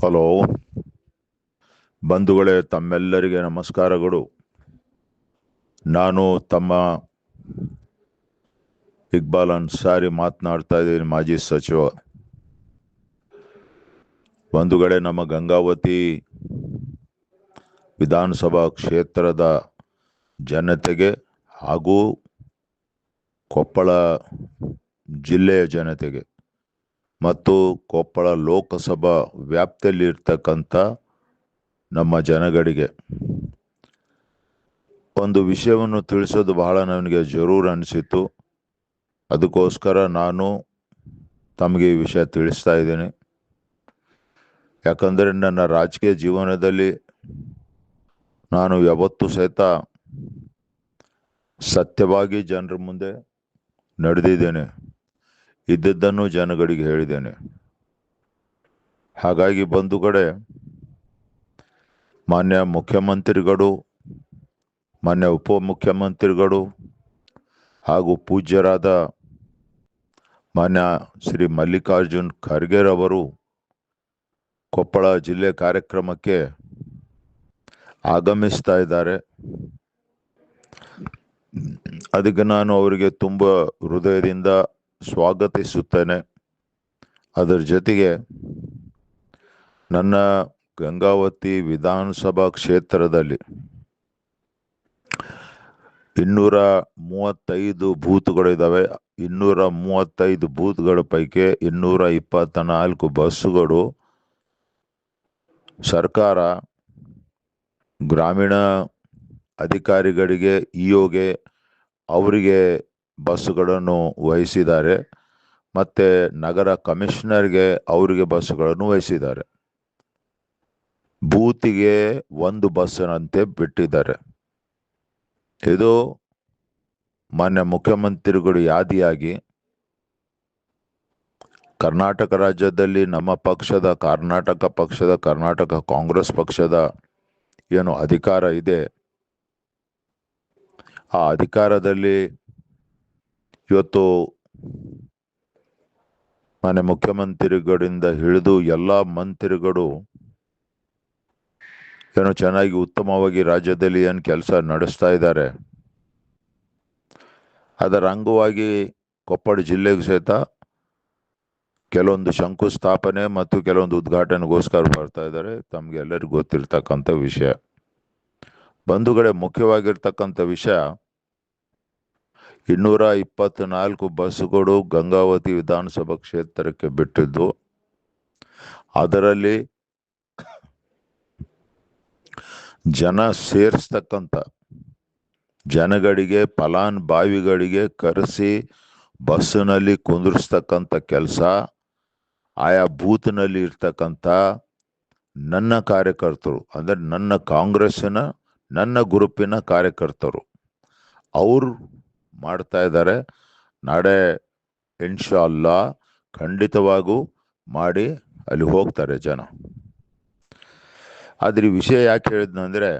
Hello. ಬಂಧುಗಳೇ, ತಮ್ಮೆಲ್ಲರಿಗೆ ನಮಸ್ಕಾರಗಳು. ನಾನು ತಮ್ಮ ಇಕ್ಬಾಲ್ ಅನ್ಸಾರಿ ಮಾತನಾಡ್ತಾ ಇದ್ದೀನಿ ಮಾಜಿ ಸಚಿವ. ಬಂಧುಗಳೇ, ನಮ್ಮ ಗಂಗಾವತಿ ವಿಧಾನಸಭಾ ಕ್ಷೇತ್ರದ ಜನತೆಗೆ ಹಾಗೂ ಕೊಪ್ಪಳ ಜಿಲ್ಲೆಯ ಜನತೆಗೆ. ಮತ್ತು ಕೊಪ್ಪಳ ಲೋಕಸಭಾ ವ್ಯಾಪ್ತಿಯಲ್ಲಿ ಇರ್ತಕ್ಕಂಥ ನಮ್ಮ ಜನಗಳಿಗೆ ಒಂದು ವಿಷಯವನ್ನು ತಿಳಿಸೋದು ಬಹಳ ನನಗೆ ಜರೂರ್ ಅನಿಸಿತು ಅದಕ್ಕೋಸ್ಕರ ನಾನು ತಮಗೆ ಈ ವಿಷಯ ತಿಳಿಸ್ತಾ ಇದ್ದೀನಿ. ಯಾಕಂದರೆ ನನ್ನ ರಾಜಕೀಯ ಜೀವನದಲ್ಲಿ ನಾನು ಯಾವತ್ತೂ ಸಹಿತ ಸತ್ಯವಾಗಿ ಜನರ ಮುಂದೆ ನಡೆದಿದ್ದೇನೆ. ಇದ್ದದ್ದನ್ನು ಜನಗಳಿಗೆ ಹೇಳಿದ್ದೇನೆ. ಹಾಗಾಗಿ ಬಂದು ಕಡೆ, ಮಾನ್ಯ ಮುಖ್ಯಮಂತ್ರಿಗಳು, ಮಾನ್ಯ ಉಪಮುಖ್ಯಮಂತ್ರಿಗಳು ಹಾಗೂ ಪೂಜ್ಯರಾದ ಮಾನ್ಯ ಶ್ರೀ ಮಲ್ಲಿಕಾರ್ಜುನ್ ಖರ್ಗೆರವರು ಕೊಪ್ಪಳ ಜಿಲ್ಲೆ ಕಾರ್ಯಕ್ರಮಕ್ಕೆ ಆಗಮಿಸ್ತಾ ಇದ್ದಾರೆ. ಅದಕ್ಕೆ ನಾನು ಅವರಿಗೆ ತುಂಬ ಹೃದಯದಿಂದ ಸ್ವಾಗತಿಸುತ್ತೇನೆ. ಅದರ ಜೊತೆಗೆ ನನ್ನ ಗಂಗಾವತಿ ವಿಧಾನಸಭಾ ಕ್ಷೇತ್ರದಲ್ಲಿ ಇನ್ನೂರ ಮೂವತ್ತೈದು ಬೂತ್ಗಳಿದ್ದಾವೆ ಇನ್ನೂರ ಮೂವತ್ತೈದು ಬೂತ್ಗಳ ಪೈಕಿ ಇನ್ನೂರ ಇಪ್ಪತ್ತ ನಾಲ್ಕು ಬಸ್ಸುಗಳು ಸರ್ಕಾರ ಗ್ರಾಮೀಣ ಅಧಿಕಾರಿಗಳಿಗೆ ಇಒಗೆ ಅವರಿಗೆ ಬಸ್ಸುಗಳನ್ನು ವಹಿಸಿದ್ದಾರೆ. ಮತ್ತು ನಗರ ಕಮಿಷನರ್ಗೆ ಅವರಿಗೆ ಬಸ್ಸುಗಳನ್ನು ವಹಿಸಿದ್ದಾರೆ. ಬೂತಿಗೆ ಒಂದು ಬಸ್ಸಿನಂತೆ ಬಿಟ್ಟಿದ್ದಾರೆ. ಇದು ಮಾನ್ಯ ಮುಖ್ಯಮಂತ್ರಿಗಳು ಯಾದಿಯಾಗಿ ಕರ್ನಾಟಕ ರಾಜ್ಯದಲ್ಲಿ ನಮ್ಮ ಪಕ್ಷದ, ಕರ್ನಾಟಕ ಪಕ್ಷದ, ಕರ್ನಾಟಕ ಕಾಂಗ್ರೆಸ್ ಪಕ್ಷದ ಏನು ಅಧಿಕಾರ ಇದೆ. ಆ ಅಧಿಕಾರದಲ್ಲಿ ಇವತ್ತು ಮಾನ್ಯ ಮುಖ್ಯಮಂತ್ರಿಗಳಿಂದ ಹಿಡಿದು ಎಲ್ಲ ಮಂತ್ರಿಗಳು ಏನೋ ಚೆನ್ನಾಗಿ ಉತ್ತಮವಾಗಿ ರಾಜ್ಯದಲ್ಲಿ ಏನು ಕೆಲಸ ನಡೆಸ್ತಾ ಇದ್ದಾರೆ. ಅದರ ಅಂಗವಾಗಿ ಕೊಪ್ಪಳ ಜಿಲ್ಲೆಗೂ ಸಹಿತ ಕೆಲವೊಂದು ಶಂಕುಸ್ಥಾಪನೆ ಮತ್ತು ಕೆಲವೊಂದು ಉದ್ಘಾಟನೆಗೋಸ್ಕರ ಬರ್ತಾ ಇದ್ದಾರೆ. ತಮ್ಗೆ ಎಲ್ಲರಿಗೂ ಗೊತ್ತಿರ್ತಕ್ಕಂಥ ವಿಷಯ. ಬಂಧುಗಳೇ ಮುಖ್ಯವಾಗಿರ್ತಕ್ಕಂಥ ವಿಷಯ ಇನ್ನೂರ ಇಪ್ಪತ್ನಾಲ್ಕು ಬಸ್ಸುಗಳು ಗಂಗಾವತಿ ವಿಧಾನಸಭಾ ಕ್ಷೇತ್ರಕ್ಕೆ ಬಿಟ್ಟಿದ್ದು. ಅದರಲ್ಲಿ ಜನ ಸೇರಿಸ್ತಕ್ಕಂಥ ಜನಗಳಿಗೆ ಫಲಾನುಭವಿಗಳಿಗೆ ಕರೆಸಿ ಬಸ್ಸಿನಲ್ಲಿ ಕುಂದಿರಿಸ್ತಕ್ಕಂಥ ಕೆಲಸ, ಆಯಾ ಬೂತ್ನಲ್ಲಿ ಇರ್ತಕ್ಕಂಥ ನನ್ನ ಕಾರ್ಯಕರ್ತರು, ಅಂದರೆ ನನ್ನ ಕಾಂಗ್ರೆಸ್ಸಿನ, ನನ್ನ ಗ್ರೂಪಿನ ಕಾರ್ಯಕರ್ತರು, ಅವರು ಮಾಡ್ತಾ ಇದ್ದಾರೆ. ನಾಳೆ ಅಲ್ಲ ಖಂಡಿತವಾಗೂ ಮಾಡಿ ಅಲ್ಲಿ ಹೋಗ್ತಾರೆ ಜನ. ಆದ್ರೆ ವಿಷಯ ಯಾಕೆ ಹೇಳಿದ್ನಂದ್ರೆ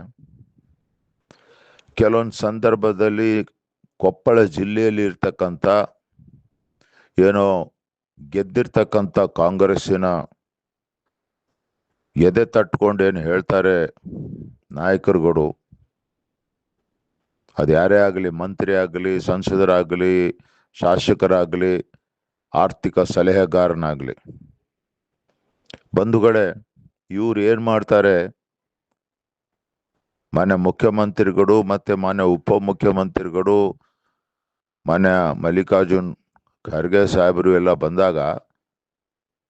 ಕೆಲವೊಂದು ಸಂದರ್ಭದಲ್ಲಿ ಕೊಪ್ಪಳ ಜಿಲ್ಲೆಯಲ್ಲಿ ಇರ್ತಕ್ಕಂಥ ಏನೋ ಗೆದ್ದಿರ್ತಕ್ಕಂಥ ಕಾಂಗ್ರೆಸ್ಸಿನ ಎದೆ ತಟ್ಕೊಂಡು ಏನು ಹೇಳ್ತಾರೆ ನಾಯಕರುಗಳು ಅದು ಯಾರೇ ಆಗಲಿ, ಮಂತ್ರಿ ಆಗಲಿ, ಸಂಸದರಾಗಲಿ, ಶಾಸಕರಾಗಲಿ, ಆರ್ಥಿಕ ಸಲಹೆಗಾರನಾಗಲಿ. ಬಂಧುಗಳೇ, ಇವ್ರು ಏನು ಮಾಡ್ತಾರೆ? ಮಾನ್ಯ ಮುಖ್ಯಮಂತ್ರಿಗಳು ಮತ್ತೆ ಮಾನ್ಯ ಉಪಮುಖ್ಯಮಂತ್ರಿಗಳು ಮಾನ್ಯ ಮಲ್ಲಿಕಾರ್ಜುನ್ ಖರ್ಗೆ ಸಾಹೇಬರು ಎಲ್ಲ ಬಂದಾಗ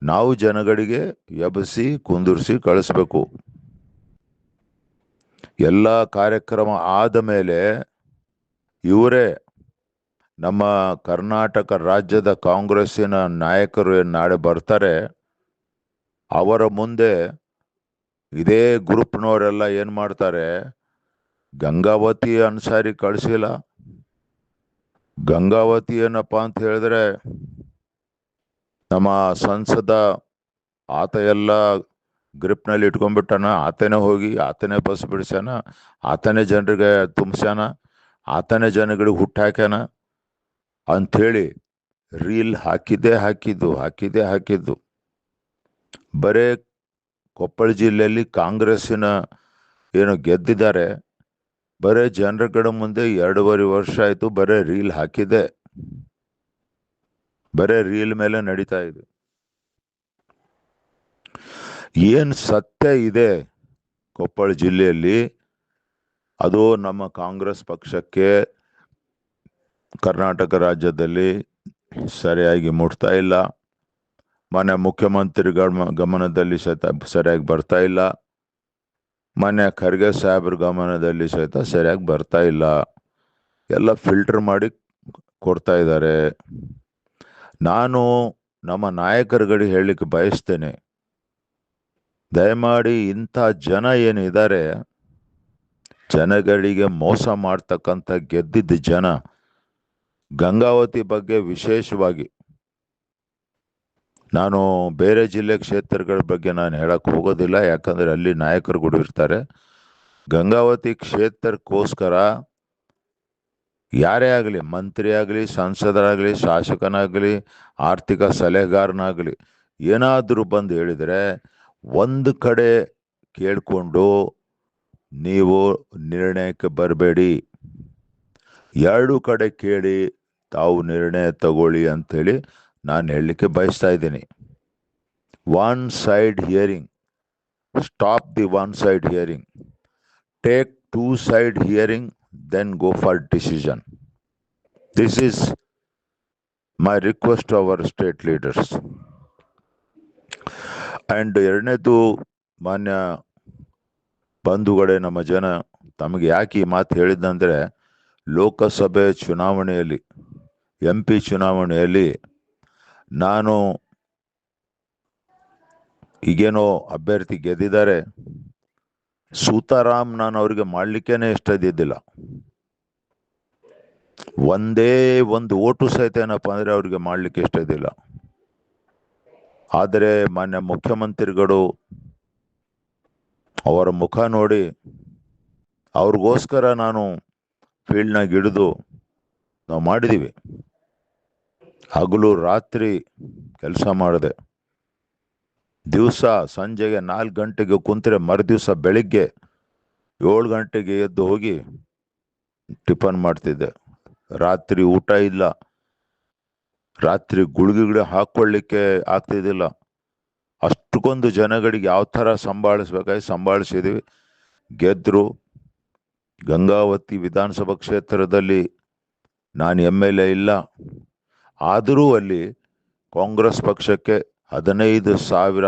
ನಾವು ಜನಗಳಿಗೆ ಎಬ್ಬಿಸಿ, ಕುಂದಿರಿಸಿ ಕಳಿಸ್ಬೇಕು. ಎಲ್ಲ ಕಾರ್ಯಕ್ರಮ ಆದ ಮೇಲೆ ಇವರೇ ನಮ್ಮ ಕರ್ನಾಟಕ ರಾಜ್ಯದ ಕಾಂಗ್ರೆಸ್ಸಿನ ನಾಯಕರು ನಾಳೆ ಬರ್ತಾರೆ, ಅವರ ಮುಂದೆ ಇದೇ ಗ್ರೂಪ್ನವರೆಲ್ಲ ಏನು ಮಾಡ್ತಾರೆ, ಗಂಗಾವತಿ ಅನ್ಸಾರಿ ಕಳಿಸಿಲ್ಲ. ಗಂಗಾವತಿ ಏನಪ್ಪ ಅಂತ ಹೇಳಿದ್ರೆ ನಮ್ಮ ಸಂಸದ ಆತ ಎಲ್ಲ ಗ್ರಿಪ್ನಲ್ಲಿ ಇಟ್ಕೊಂಡ್ಬಿಟ್ಟಾನ, ಆತನೇ ಹೋಗಿ, ಆತನೇ ಬಸ್ ಬಿಡಿಸ್ಯಾನ, ಆತನೇ ಜನರಿಗೆ ತುಂಬಿಸ್ಯಾನ. ಆತನೇ ಜನಗಳಿಗೆ ಹುಟ್ಟಾಕ್ಯಾನ? ಅಂಥೇಳಿ ರೀಲ್ ಹಾಕಿದ್ದೇ ಹಾಕಿದ್ದು ಹಾಕಿದ್ದೇ ಹಾಕಿದ್ದು. ಬರೇ ಕೊಪ್ಪಳ ಜಿಲ್ಲೆಯಲ್ಲಿ ಕಾಂಗ್ರೆಸ್ಸಿನ ಏನು ಗೆದ್ದಿದ್ದಾರೆ. ಬರೇ ಜನರುಗಳ ಮುಂದೆ ಎರಡೂವರೆ ವರ್ಷ ಆಯಿತು ಬರೇ ರೀಲ್ ಹಾಕಿದೆ ಬರೇ ರೀಲ್ ಮೇಲೆ ನಡೀತಾ ಇದೆ. ಏನು ಸತ್ಯ ಇದೆ ಕೊಪ್ಪಳ ಜಿಲ್ಲೆಯಲ್ಲಿ? ಅದು ನಮ್ಮ ಕಾಂಗ್ರೆಸ್ ಪಕ್ಷಕ್ಕೆ ಕರ್ನಾಟಕ ರಾಜ್ಯದಲ್ಲಿ ಸರಿಯಾಗಿ ಮುಟ್ತಾ ಇಲ್ಲ. ಮನೆ ಮುಖ್ಯಮಂತ್ರಿಗಳ ಗಮನದಲ್ಲಿ ಸಹಿತ ಸರಿಯಾಗಿ ಬರ್ತಾ ಇಲ್ಲ. ಮನೆ ಖರ್ಗೆ ಸಾಹೇಬ್ರ ಗಮನದಲ್ಲಿ ಸಹಿತ ಸರಿಯಾಗಿ ಬರ್ತಾ ಇಲ್ಲ. ಎಲ್ಲ ಫಿಲ್ಟರ್ ಮಾಡಿ ಕೊಡ್ತಾ ಇದ್ದಾರೆ. ನಾನು ನಮ್ಮ ನಾಯಕರುಗಳಿಗೆ ಹೇಳಲಿಕ್ಕೆ ಬಯಸ್ತೇನೆ. ದಯಮಾಡಿ ಇಂಥ ಜನ ಏನಿದ್ದಾರೆ ಜನಗಳಿಗೆ ಮೋಸ ಮಾಡ್ತಕ್ಕಂಥ ಗೆದ್ದಿದ್ದ ಜನ ಗಂಗಾವತಿ ಬಗ್ಗೆ ವಿಶೇಷವಾಗಿ. ನಾನು ಬೇರೆ ಜಿಲ್ಲೆ ಕ್ಷೇತ್ರಗಳ ಬಗ್ಗೆ ನಾನು ಹೇಳಕ್ಕೆ ಹೋಗೋದಿಲ್ಲ, ಯಾಕಂದ್ರೆ ಅಲ್ಲಿ ನಾಯಕರುಗಳು ಇರ್ತಾರೆ. ಗಂಗಾವತಿ ಕ್ಷೇತ್ರಕ್ಕೋಸ್ಕರ ಯಾರೇ ಆಗಲಿ ಮಂತ್ರಿ ಆಗಲಿ ಸಂಸದರಾಗಲಿ, ಶಾಸಕನಾಗಲಿ, ಆರ್ಥಿಕ ಸಲಹೆಗಾರನಾಗಲಿ, ಏನಾದರೂ ಬಂದು ಹೇಳಿದರೆ ಒಂದು ಕಡೆ ಕೇಳಿಕೊಂಡು ನೀವು ನಿರ್ಣಯಕ್ಕೆ ಬರಬೇಡಿ. ಎರಡು ಕಡೆ ಕೇಳಿ ತಾವು ನಿರ್ಣಯ ತಗೊಳ್ಳಿ ಅಂಥೇಳಿ ನಾನು ಹೇಳಲಿಕ್ಕೆ ಬಯಸ್ತಾ ಇದ್ದೀನಿ. One side hearing stop the one side hearing take two side hearing then go for decision this is my request our state leaders and ಎರಡನೇದು ಮಾನ್ಯ ಬಂಧುಗಳೇ, ನಮ್ಮ ಜನ ತಮಗೆ ಯಾಕೆ ಈ ಮಾತು ಹೇಳಿದ್ದಂದ್ರೆ ಲೋಕಸಭೆ ಚುನಾವಣೆಯಲ್ಲಿ, ಎಂ ಪಿ ಚುನಾವಣೆಯಲ್ಲಿ ನಾನು ಈಗೇನೋ ಅಭ್ಯರ್ಥಿ ಗೆದ್ದಿದ್ದಾರೆ. ಸೂತಾರಾಮ್ ನಾನು ಅವರಿಗೆ ಮಾಡಲಿಕ್ಕೇನೆ ಇಷ್ಟ ಇದ್ದಿದ್ದಿಲ್ಲ. ಒಂದೇ ಒಂದು ಓಟು ಸಹಿತ ಏನಪ್ಪ ಅಂದ್ರೆ ಅವ್ರಿಗೆ ಮಾಡಲಿಕ್ಕೆ ಇಷ್ಟ ಇದ್ದಿಲ್ಲ. ಆದರೆ ಮಾನ್ಯ ಮುಖ್ಯಮಂತ್ರಿಗಳು ಅವರ ಮುಖ ನೋಡಿ ಅವ್ರಿಗೋಸ್ಕರ ನಾನು ಫೀಲ್ಡ್ನಾಗ ಹಿಡಿದು ನಾವು ಮಾಡಿದ್ದೀವಿ ಹಗಲು ರಾತ್ರಿ ಕೆಲಸ ಮಾಡಿದೆ. ದಿವಸ ಸಂಜೆಗೆ ನಾಲ್ಕು ಗಂಟೆಗೆ ಕುಂತರೆ ಮರುದಿವಸ ಬೆಳಿಗ್ಗೆ ಏಳು ಗಂಟೆಗೆ ಎದ್ದು ಹೋಗಿ ಟಿಫನ್ ಮಾಡ್ತಿದ್ದೆ. ರಾತ್ರಿ ಊಟ ಇಲ್ಲ. ರಾತ್ರಿ ಗುಳಿಗೆಗಳು ಹಾಕ್ಕೊಳ್ಳಿಕ್ಕೆ ಆಗ್ತಿದ್ದಿಲ್ಲ. ಅಷ್ಟಕ್ಕೊಂದು ಜನಗಳಿಗೆ ಯಾವ ಥರ ಸಂಭಾಳಿಸ್ಬೇಕಾಗಿ ಸಂಭಾಳಿಸಿದ್ವಿ ಗೆದ್ರು ಗಂಗಾವತಿ ವಿಧಾನಸಭಾ ಕ್ಷೇತ್ರದಲ್ಲಿ ನಾನು ಎಂ ಎಲ್ ಎ ಇಲ್ಲ. ಆದರೂ ಅಲ್ಲಿ ಕಾಂಗ್ರೆಸ್ ಪಕ್ಷಕ್ಕೆ ಹದಿನೈದು ಸಾವಿರ,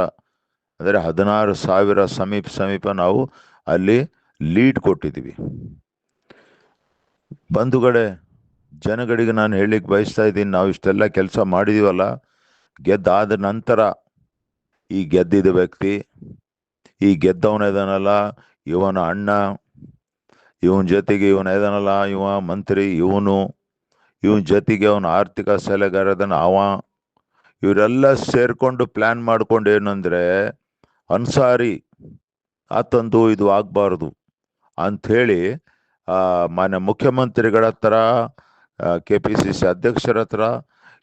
ಅಂದರೆ ಹದಿನಾರು ಸಾವಿರ ಸಮೀಪ ಸಮೀಪ ನಾವು ಅಲ್ಲಿ ಲೀಡ್ ಕೊಟ್ಟಿದ್ದೀವಿ. ಬಂಧುಗಳೇ ಜನಗಳಿಗೆ ನಾನು ಹೇಳಲಿಕ್ಕೆ ಬಯಸ್ತಾ ಇದ್ದೀನಿ, ನಾವು ಇಷ್ಟೆಲ್ಲ ಕೆಲಸ ಮಾಡಿದೀವಲ್ಲ ಗೆದ್ದಾದ ನಂತರ ಈ ಗೆದ್ದಿದ ವ್ಯಕ್ತಿ, ಈ ಗೆದ್ದವನ ಇದಾನಲ್ಲ ಇವನ ಅಣ್ಣ, ಇವನ ಜೊತೆಗೆ ಇವನ ಇದಾನಲ್ಲ ಇವ ಮಂತ್ರಿ, ಇವನು, ಇವನ ಜೊತೆಗೆ ಅವನ ಆರ್ಥಿಕ ಸಲಹೆಗಾರದನ ಅವ. ಇವರೆಲ್ಲ ಸೇರ್ಕೊಂಡು ಪ್ಲಾನ್ ಮಾಡ್ಕೊಂಡು ಏನಂದರೆ, ಅನ್ಸಾರಿ ಆತಂದು ಇದು ಆಗಬಾರ್ದು ಅಂಥೇಳಿ ಮಾನ್ಯ ಮುಖ್ಯಮಂತ್ರಿಗಳ ಹತ್ರ ಕೆ ಪಿ ಸಿ ಸಿ ಅಧ್ಯಕ್ಷರ ಹತ್ರ,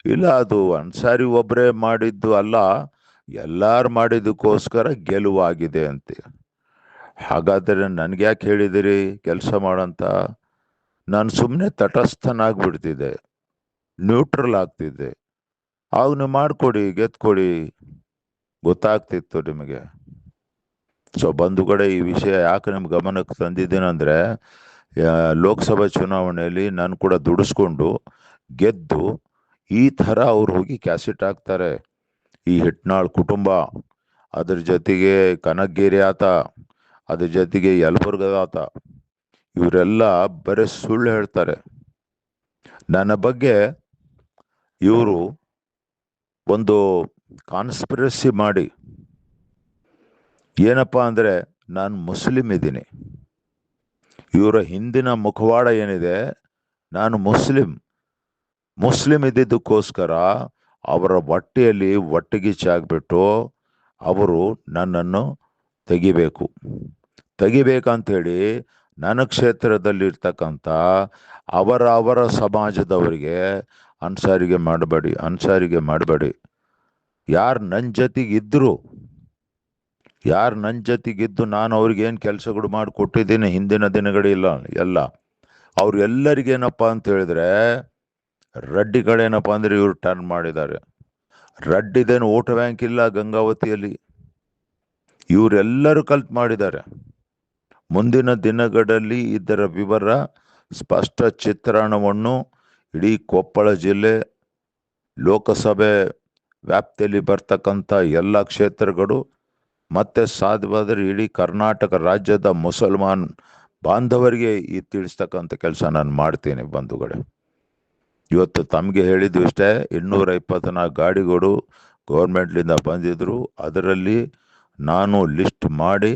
ಇಲ್ಲ ಅದು ಅನ್ಸಾರಿ ಒಬ್ಬರೇ ಮಾಡಿದ್ದು ಅಲ್ಲ ಎಲ್ಲಾರು ಮಾಡಿದ್ದಕ್ಕೋಸ್ಕರ ಗೆಲುವಾಗಿದೆ ಅಂತ. ಹಾಗಾದರೆ ನನ್ಗೆ ಯಾಕೆ ಹೇಳಿದಿರಿ ಕೆಲಸ ಮಾಡಂತ? ನಾನು ಸುಮ್ಮನೆ ತಟಸ್ಥನಾಗ್ಬಿಡ್ತಿದ್ದೆ. ನ್ಯೂಟ್ರಲ್ ಆಗ್ತಿದ್ದೆ. ಆಗ ನೀವು ಮಾಡ್ಕೊಡಿ, ಗೆದ್ಕೊಡಿ. ಗೊತ್ತಾಗ್ತಿತ್ತು ನಿಮಗೆ. ಸೊ ಬಂಧುಗಡೆ ಈ ವಿಷಯ ಯಾಕೆ ನಿಮ್ಮ ಗಮನಕ್ಕೆ ತಂದಿದ್ದೀನಂದ್ರೆ ಲೋಕಸಭಾ ಚುನಾವಣೆಯಲ್ಲಿ ನಾನು ಕೂಡ ದುಡಿಸ್ಕೊಂಡು ಗೆದ್ದು ಈ ಥರ ಅವ್ರು ಹೋಗಿ ಕ್ಯಾಸೆಟ್ ಹಾಕ್ತಾರೆ. ಈ ಹಿಟ್ನಾಳ್ ಕುಟುಂಬ, ಅದ್ರ ಜೊತೆಗೆ ಕನಕಗಿರಿ ಆತ, ಅದ್ರ ಜೊತೆಗೆ ಯಲಬುರ್ಗದ ಆತ, ಇವರೆಲ್ಲ ಬರೀ ಸುಳ್ಳು ಹೇಳ್ತಾರೆ. ನನ್ನ ಬಗ್ಗೆ ಇವರು ಒಂದು ಕಾನ್ಸ್ಪಿರಸಿ ಮಾಡಿ. ಏನಪ್ಪ ಅಂದರೆ, ನಾನು ಮುಸ್ಲಿಂ ಇದ್ದೀನಿ. ಇವರ ಹಿಂದಿನ ಮುಖವಾಡ ಏನಿದೆ, ನಾನು ಮುಸ್ಲಿಂ. ಮುಸ್ಲಿಂ ಇದ್ದಿದ್ದಕ್ಕೋಸ್ಕರ ಅವರ ಹೊಟ್ಟೆಯಲ್ಲಿ ಹೊಟ್ಟೆಗಿಚ್ಚಾಗ್ಬಿಟ್ಟು ಅವರು ನನ್ನನ್ನು ತೆಗಿಬೇಕು. ತೆಗಿಬೇಕಂಥೇಳಿ ನನ್ನ ಕ್ಷೇತ್ರದಲ್ಲಿರ್ತಕ್ಕಂಥ ಅವರ ಅವರ ಸಮಾಜದವರಿಗೆ ಅನ್ಸಾರಿಗೆ ಮಾಡಬೇಡಿ ಅನ್ಸಾರಿಗೆ ಮಾಡಬೇಡಿ. ಯಾರು ನನ್ನ ಜೊತೆಗೆ ಇದ್ರು, ಯಾರು ನನ್ನ ಜೊತೆಗಿದ್ದು ನಾನು ಅವ್ರಿಗೇನು ಕೆಲಸಗಳು ಮಾಡಿ ಕೊಟ್ಟಿದ್ದೀನಿ ಹಿಂದಿನ ದಿನಗಳಿಲ್ಲ, ಎಲ್ಲ. ಅವ್ರು ಎಲ್ಲರಿಗೇನಪ್ಪ ಅಂತ ಹೇಳಿದ್ರೆ ರಡ್ಡಿಗಳೇನಪ್ಪ ಅಂದ್ರೆ ಇವರು ಟರ್ನ್ ಮಾಡಿದ್ದಾರೆ. ರಡ್ಡಿದೇನು ಓಟ್ ಬ್ಯಾಂಕ್ ಇಲ್ಲ ಗಂಗಾವತಿಯಲ್ಲಿ. ಇವರೆಲ್ಲರೂ ಕಲ್ತ್ ಮಾಡಿದ್ದಾರೆ. ಮುಂದಿನ ದಿನಗಳಲ್ಲಿ ಇದರ ವಿವರ, ಸ್ಪಷ್ಟ ಚಿತ್ರಣವನ್ನು ಇಡೀ ಕೊಪ್ಪಳ ಜಿಲ್ಲೆ, ಲೋಕಸಭೆ ವ್ಯಾಪ್ತಿಯಲ್ಲಿ ಬರ್ತಕ್ಕಂಥ ಎಲ್ಲ ಕ್ಷೇತ್ರಗಳು, ಮತ್ತೆ ಸಾಧ್ಯವಾದರೆ ಇಡೀ ಕರ್ನಾಟಕ ರಾಜ್ಯದ ಮುಸಲ್ಮಾನ್ ಬಾಂಧವರಿಗೆ ಈ ತಿಳಿಸ್ತಕ್ಕಂಥ ಕೆಲಸ ನಾನು ಮಾಡ್ತೀನಿ ಬಂಧುಗಳೇ. ಇವತ್ತು ತಮಗೆ ಹೇಳಿದ್ದು ಇಷ್ಟೇ ಇನ್ನೂರ ಇಪ್ಪತ್ನಾಲ್ಕು ಗಾಡಿಗಳು ಗೌರ್ಮೆಂಟ್ಲಿಂದ ಬಂದಿದ್ದರು ಅದರಲ್ಲಿ ನಾನು ಲಿಸ್ಟ್ ಮಾಡಿ,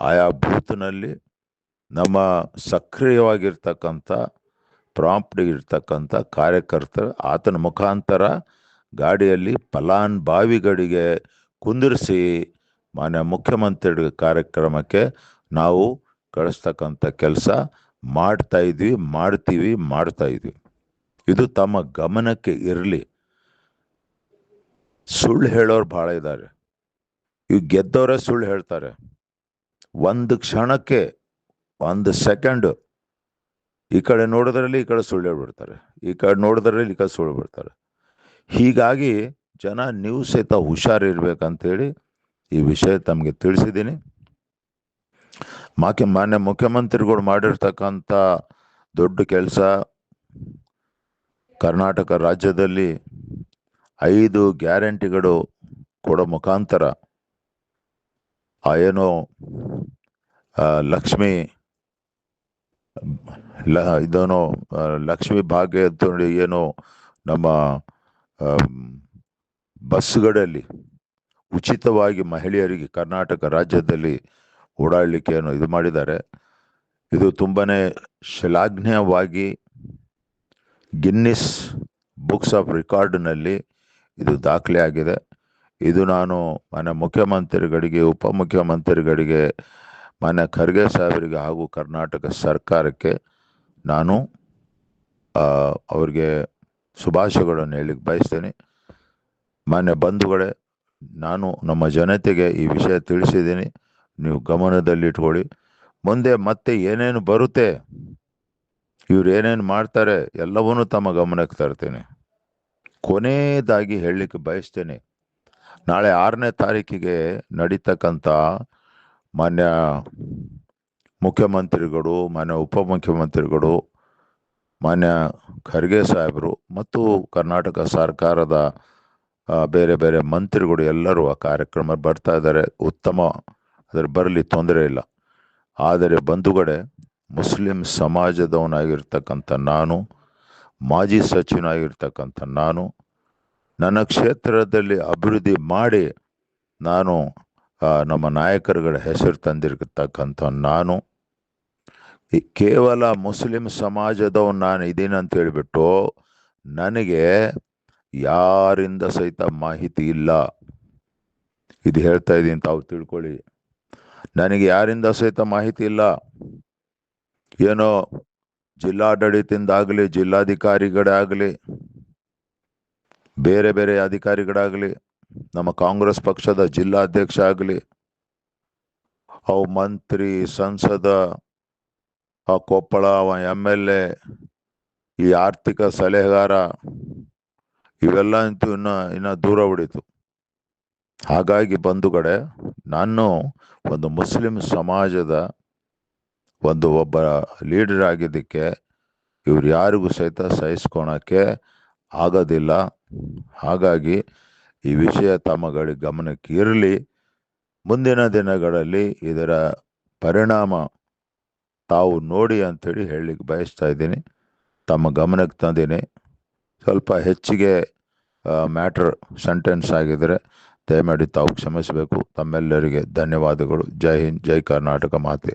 ಆಯಾ ಬೂತ್ನಲ್ಲಿ ನಮ್ಮ ಸಕ್ರಿಯವಾಗಿರ್ತಕ್ಕಂಥ ಪ್ರಾಂಪ್ಟ್ ಇರ್ತಕ್ಕಂಥ ಕಾರ್ಯಕರ್ತರು, ಆತನ ಮುಖಾಂತರ ಗಾಡಿಯಲ್ಲಿ ಫಲಾನುಭವಿಗಳಿಗೆ ಕುಂದಿರಿಸಿ, ಮಾನ್ಯ ಮುಖ್ಯಮಂತ್ರಿ ಕಾರ್ಯಕ್ರಮಕ್ಕೆ ನಾವು ಕಳಿಸ್ತಕ್ಕಂಥ ಕೆಲಸ ಮಾಡ್ತಾ ಇದ್ವಿ, ಮಾಡ್ತೀವಿ, ಮಾಡ್ತಾ ಇದ್ವಿ. ಇದು ತಮ್ಮ ಗಮನಕ್ಕೆ ಇರಲಿ. ಸುಳ್ಳು ಹೇಳೋರು ಬಹಳ ಇದ್ದಾರೆ ಇವು ಗೆದ್ದವರೇ ಸುಳ್ಳು ಹೇಳ್ತಾರೆ. ಒಂದು ಕ್ಷಣಕ್ಕೆ, ಒಂದು ಸೆಕೆಂಡ್ ಈ ಕಡೆ ನೋಡಿದ್ರಲ್ಲಿ ಈ ಕಡೆ ಸುಳ್ಳು ಹೇಳ್ಬಿಡ್ತಾರೆ. ಈ ಕಡೆ ನೋಡಿದ್ರಲ್ಲಿ ಈ ಕಡೆ ಸುಳ್ಳು ಬಿಡ್ತಾರೆ ಹೀಗಾಗಿ ಜನ ನೀವು ಸಹಿತ ಹುಷಾರಿರ್ಬೇಕಂತೇಳಿ ಈ ವಿಷಯ ತಮಗೆ ತಿಳಿಸಿದ್ದೀನಿ. ಮಾಕೆ ಮಾನ್ಯ ಮುಖ್ಯಮಂತ್ರಿಗಳು ಮಾಡಿರ್ತಕ್ಕಂಥ ದೊಡ್ಡ ಕೆಲಸ ಕರ್ನಾಟಕ ರಾಜ್ಯದಲ್ಲಿ ಐದು ಗ್ಯಾರಂಟಿಗಳು ಕೊಡೋ ಮುಖಾಂತರ ಆ ಏನೋ ಲಕ್ಷ್ಮಿ, ಲ, ಇದನ್ನು ಲಕ್ಷ್ಮಿ ಭಾಗ್ಯ ಅಂತ ಏನು ನಮ್ಮ ಬಸ್ಗಳಲ್ಲಿ ಉಚಿತವಾಗಿ ಮಹಿಳೆಯರಿಗೆ ಕರ್ನಾಟಕ ರಾಜ್ಯದಲ್ಲಿ ಓಡಾಡಲಿಕ್ಕೆ ಏನು ಇದು ಮಾಡಿದ್ದಾರೆ. ಇದು ತುಂಬಾ ಶ್ಲಾಘನೀಯವಾಗಿ ಗಿನ್ನಿಸ್ ಬುಕ್ಸ್ ಆಫ್ ರೆಕಾರ್ಡ್ನಲ್ಲಿ ಇದು ದಾಖಲೆ ಆಗಿದೆ ಇದು ನಾನು ಮನೆ ಮುಖ್ಯಮಂತ್ರಿಗಳಿಗೆ, ಉಪಮುಖ್ಯಮಂತ್ರಿಗಳಿಗೆ ಮಾನ್ಯ ಖರ್ಗೆ ಸಾಹೇಬರಿಗೆ ಹಾಗೂ ಕರ್ನಾಟಕ ಸರ್ಕಾರಕ್ಕೆ ನಾನು ಅವರಿಗೆ ಶುಭಾಶಯಗಳನ್ನು ಹೇಳಿಕ್ ಬಯಸ್ತೇನೆ. ಮಾನ್ಯ ಬಂಧುಗಳೇ, ನಾನು ನಮ್ಮ ಜನತೆಗೆ ಈ ವಿಷಯ ತಿಳಿಸಿದ್ದೀನಿ. ನೀವು ಗಮನದಲ್ಲಿಟ್ಕೊಳ್ಳಿ. ಮುಂದೆ ಮತ್ತೆ ಏನೇನು ಬರುತ್ತೆ ಇವ್ರು ಏನೇನು ಮಾಡ್ತಾರೆ ಎಲ್ಲವನ್ನೂ ತಮ್ಮ ಗಮನಕ್ಕೆ ತರ್ತೇನೆ. ಕೊನೆಯದಾಗಿ ಹೇಳಲಿಕ್ಕೆ ಬಯಸ್ತೇನೆ. ನಾಳೆ ಆರನೇ ತಾರೀಕಿಗೆ ನಡೀತಕ್ಕಂಥ ಮಾನ್ಯ ಮುಖ್ಯಮಂತ್ರಿಗಳು, ಮಾನ್ಯ ಉಪಮುಖ್ಯಮಂತ್ರಿಗಳು, ಮಾನ್ಯ ಖರ್ಗೆ ಸಾಹೇಬರು ಮತ್ತು ಕರ್ನಾಟಕ ಸರ್ಕಾರದ ಬೇರೆ ಬೇರೆ ಮಂತ್ರಿಗಳು ಎಲ್ಲರೂ ಆ ಕಾರ್ಯಕ್ರಮ ಬರ್ತಾ ಇದ್ದಾರೆ. ಉತ್ತಮ ಅದರ ಬರಲಿ ತೊಂದರೆ ಇಲ್ಲ. ಆದರೆ ಬಂಧುಗಡೆ ಮುಸ್ಲಿಂ ಸಮಾಜದವನಾಗಿರ್ತಕ್ಕಂಥ ನಾನು, ಮಾಜಿ ಸಚಿವನಾಗಿರ್ತಕ್ಕಂಥ ನಾನು, ನನ್ನ ಕ್ಷೇತ್ರದಲ್ಲಿ ಅಭಿವೃದ್ಧಿ ಮಾಡಿ ನಾನು ನಮ್ಮ ನಾಯಕರುಗಳ ಹೆಸರು ತಂದಿರ್ತಕ್ಕಂಥ ನಾನು ಕೇವಲ ಮುಸ್ಲಿಂ ಸಮಾಜದವ್ ನಾನು ಇದ್ದೀನಂತ ಹೇಳಿಬಿಟ್ಟು ನನಗೆ ಯಾರಿಂದ ಸಹಿತ ಮಾಹಿತಿ ಇಲ್ಲ. ಇದು ಹೇಳ್ತಾ ಇದ್ದೀನಿ ತಾವು ತಿಳ್ಕೊಳ್ಳಿ. ನನಗೆ ಯಾರಿಂದ ಸಹಿತ ಮಾಹಿತಿ ಇಲ್ಲ? ಏನೋ ಜಿಲ್ಲಾಡಳಿತದಿಂದಾಗಲಿ ಜಿಲ್ಲಾಧಿಕಾರಿಗಳೇ ಆಗಲಿ ಬೇರೆ ಬೇರೆ ಅಧಿಕಾರಿಗಳಾಗಲಿ, ನಮ್ಮ ಕಾಂಗ್ರೆಸ್ ಪಕ್ಷದ ಜಿಲ್ಲಾಧ್ಯಕ್ಷ ಆಗಲಿ ಅವು ಮಂತ್ರಿ, ಸಂಸದ, ಆ ಕೊಪ್ಪಳ, ಅವ ಎಂ ಎಲ್ ಎ, ಈ ಆರ್ಥಿಕ ಸಲಹೆಗಾರ, ಇವೆಲ್ಲ ಅಂತೂ ಇನ್ನ, ಇನ್ನು ದೂರ ಉಳಿತು. ಹಾಗಾಗಿ ಬಂಧುಗಡೆ ನಾನು ಒಂದು ಮುಸ್ಲಿಂ ಸಮಾಜದ ಒಂದು ಒಬ್ಬ ಲೀಡರ್ ಆಗಿದ್ದಕ್ಕೆ ಇವ್ರು ಯಾರಿಗೂ ಸಹಿತ ಸಹಿಸ್ಕೊಳಕ್ಕೆ ಆಗೋದಿಲ್ಲ. ಹಾಗಾಗಿ ಈ ವಿಷಯ ತಮ್ಮಗಳ ಗಮನಕ್ಕೆ ಇರಲಿ. ಮುಂದಿನ ದಿನಗಳಲ್ಲಿ ಇದರ ಪರಿಣಾಮ ತಾವು ನೋಡಿ ಅಂಥೇಳಿ ಹೇಳಲಿಕ್ಕೆ ಬಯಸ್ತಾ ಇದ್ದೀನಿ. ತಮ್ಮ ಗಮನಕ್ಕೆ ತಂದೀನಿ. ಸ್ವಲ್ಪ ಹೆಚ್ಚಿಗೆ ಮ್ಯಾಟ್ರ್ ಸೆಂಟೆನ್ಸ್ ಆಗಿದ್ದರೆ ದಯಮಾಡಿ ತಾವು ಕ್ಷಮಿಸಬೇಕು. ತಮ್ಮೆಲ್ಲರಿಗೆ ಧನ್ಯವಾದಗಳು. ಜೈ ಹಿಂದ್, ಜೈ ಕರ್ನಾಟಕ ಮಾತೆ.